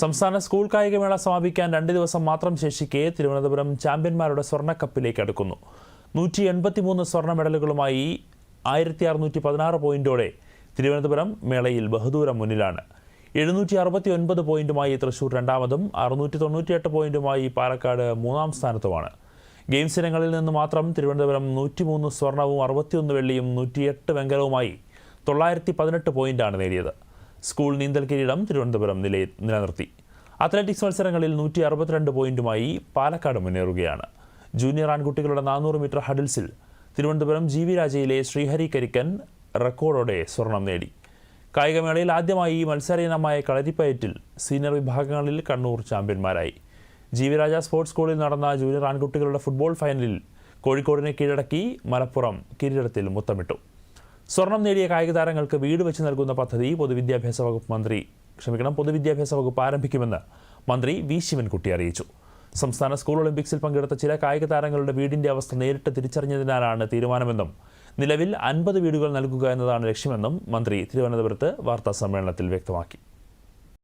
സംസ്ഥാന സ്കൂൾ കായികമേള സമാപിക്കാൻ രണ്ട് ദിവസം മാത്രം ശേഷിക്കെ തിരുവനന്തപുരം ചാമ്പ്യന്മാരുടെ സ്വർണക്കപ്പിലേക്ക് അടുക്കുന്നു. നൂറ്റി എൺപത്തിമൂന്ന് സ്വർണ മെഡലുകളുമായി ആയിരത്തി അറുന്നൂറ്റി പതിനാറ് പോയിന്റോടെ തിരുവനന്തപുരം മേളയിൽ ബഹുദൂരം മുന്നിലാണ്. എഴുന്നൂറ്റി അറുപത്തി ഒൻപത് പോയിന്റുമായി തൃശൂർ രണ്ടാമതും അറുന്നൂറ്റി തൊണ്ണൂറ്റിയെട്ട് പോയിന്റുമായി പാലക്കാട് മൂന്നാം സ്ഥാനത്തുമാണ്. ഗെയിംസ് ഇനങ്ങളിൽ നിന്ന് മാത്രം തിരുവനന്തപുരം നൂറ്റിമൂന്ന് സ്വർണവും അറുപത്തിയൊന്ന് വെള്ളിയും നൂറ്റിയെട്ട് വെങ്കലവുമായി തൊള്ളായിരത്തി പതിനെട്ട് പോയിന്റാണ് നേടിയത്. സ്കൂൾ നീന്തൽ കിരീടം തിരുവനന്തപുരം നില നിലനിർത്തി. അത്ലറ്റിക്സ് മത്സരങ്ങളിൽ നൂറ്റി അറുപത്തിരണ്ട് പോയിന്റുമായി പാലക്കാട് മുന്നേറുകയാണ്. ജൂനിയർ ആൺകുട്ടികളുടെ നാനൂറ് മീറ്റർ ഹഡിൽസിൽ തിരുവനന്തപുരം ജി വി രാജയിലെ ശ്രീഹരി കരിക്കൻ റെക്കോർഡോടെ സ്വർണം നേടി. കായികമേളയിൽ ആദ്യമായി ഈ മത്സരയിനമായ കളരിപ്പയറ്റിൽ സീനിയർ വിഭാഗങ്ങളിൽ കണ്ണൂർ ചാമ്പ്യന്മാരായി. ജി വി രാജ സ്പോർട്സ് സ്കൂളിൽ നടന്ന ജൂനിയർ ആൺകുട്ടികളുടെ ഫുട്ബോൾ ഫൈനലിൽ കോഴിക്കോടിനെ കീഴടക്കി മലപ്പുറം കിരീടത്തിൽ മുത്തമിട്ടു. സ്വർണം നേടിയ കായിക താരങ്ങൾക്ക് വീട് വെച്ച് നൽകുന്ന പദ്ധതി പൊതുവിദ്യാഭ്യാസ വകുപ്പ് മന്ത്രി ക്ഷമിക്കണം പൊതുവിദ്യാഭ്യാസ വകുപ്പ് ആരംഭിക്കുമെന്ന് മന്ത്രി വി. ശിവൻകുട്ടി അറിയിച്ചു. സംസ്ഥാന സ്കൂൾ ഒളിമ്പിക്സിൽ പങ്കെടുത്ത ചില കായിക താരങ്ങളുടെ വീടിന്റെ അവസ്ഥ നേരിട്ട് തിരിച്ചറിഞ്ഞതിനാലാണ് തീരുമാനമെന്നും നിലവിൽ അൻപത് വീടുകൾ നൽകുക എന്നതാണ് ലക്ഷ്യമെന്നും മന്ത്രി തിരുവനന്തപുരത്ത് വാർത്താസമ്മേളനത്തിൽ വ്യക്തമാക്കി.